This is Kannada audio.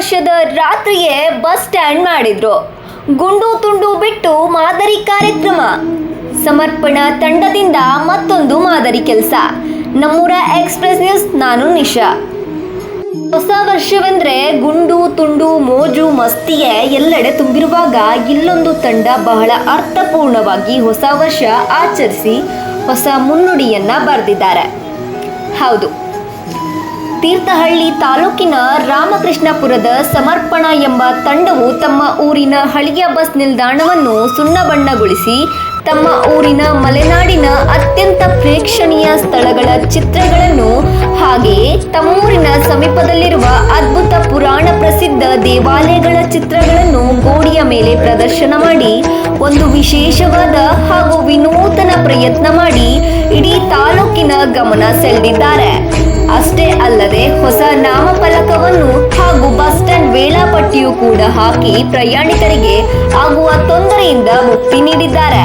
ವರ್ಷದ ರಾತ್ರಿಯೇ ಬಸ್ ಸ್ಟ್ಯಾಂಡ್ ಮಾಡಿದ್ರು. ಗುಂಡು ತುಂಡು ಬಿಟ್ಟು ಮಾದರಿ ಕಾರ್ಯಕ್ರಮ. ಸಮರ್ಪಣಾ ತಂಡದಿಂದ ಮತ್ತೊಂದು ಮಾದರಿ ಕೆಲಸ. ನಮ್ಮೂರ ಎಕ್ಸ್ಪ್ರೆಸ್ ನ್ಯೂಸ್, ನಾನು ನಿಶಾ. ಹೊಸ ವರ್ಷವೆಂದ್ರೆ ಗುಂಡು ತುಂಡು ಮೋಜು ಮಸ್ತಿಗೆ ಎಲ್ಲೆಡೆ ತುಂಬಿರುವಾಗ ಇಲ್ಲೊಂದು ತಂಡ ಬಹಳ ಅರ್ಥಪೂರ್ಣವಾಗಿ ಹೊಸ ವರ್ಷ ಆಚರಿಸಿ ಹೊಸ ಮುನ್ನುಡಿಯನ್ನ ಬರೆದಿದ್ದಾರೆ. ಹೌದು. ತೀರ್ಥಹಳ್ಳಿ ತಾಲೂಕಿನ ರಾಮಕೃಷ್ಣಪುರದ ಸಮರ್ಪಣ ಎಂಬ ತಂಡವು ತಮ್ಮ ಊರಿನ ಹಳಿಯ ಬಸ್ ನಿಲ್ದಾಣವನ್ನು ಸುಣ್ಣ ಬಣ್ಣಗೊಳಿಸಿ ತಮ್ಮ ಊರಿನ ಮಲೆನಾಡಿನ ಅತ್ಯಂತ ಪ್ರೇಕ್ಷಣೀಯ ಸ್ಥಳಗಳ ಚಿತ್ರಗಳನ್ನು ಹಾಗೆಯೇ ತಮ್ಮೂರಿನ ಸಮೀಪದಲ್ಲಿರುವ ಅದ್ಭುತ ಪುರಾಣ ಪ್ರಸಿದ್ಧ ದೇವಾಲಯಗಳ ಚಿತ್ರಗಳನ್ನು ಗೋಡೆಯ ಮೇಲೆ ಪ್ರದರ್ಶನ ಮಾಡಿ, ಒಂದು ವಿಶೇಷವಾದ ಹಾಗೂ ವಿನೂತನ ಪ್ರಯತ್ನ ಮಾಡಿ ಇಡೀ ತಾಲೂಕಿನ ಗಮನ ಸೆಳೆದಿದ್ದಾರೆ. ಅಲ್ಲದೆ ಹೊಸ ನಾಮಫಲಕವನ್ನು ಹಾಗೂ ಬಸ್ ಸ್ಟ್ಯಾಂಡ್ ವೇಳಾಪಟ್ಟಿಯೂ ಕೂಡ ಹಾಕಿ ಪ್ರಯಾಣಿಕರಿಗೆ ಆಗುವ ತೊಂದರೆಯಿಂದ ಮುಕ್ತಿ ನೀಡಿದ್ದಾರೆ.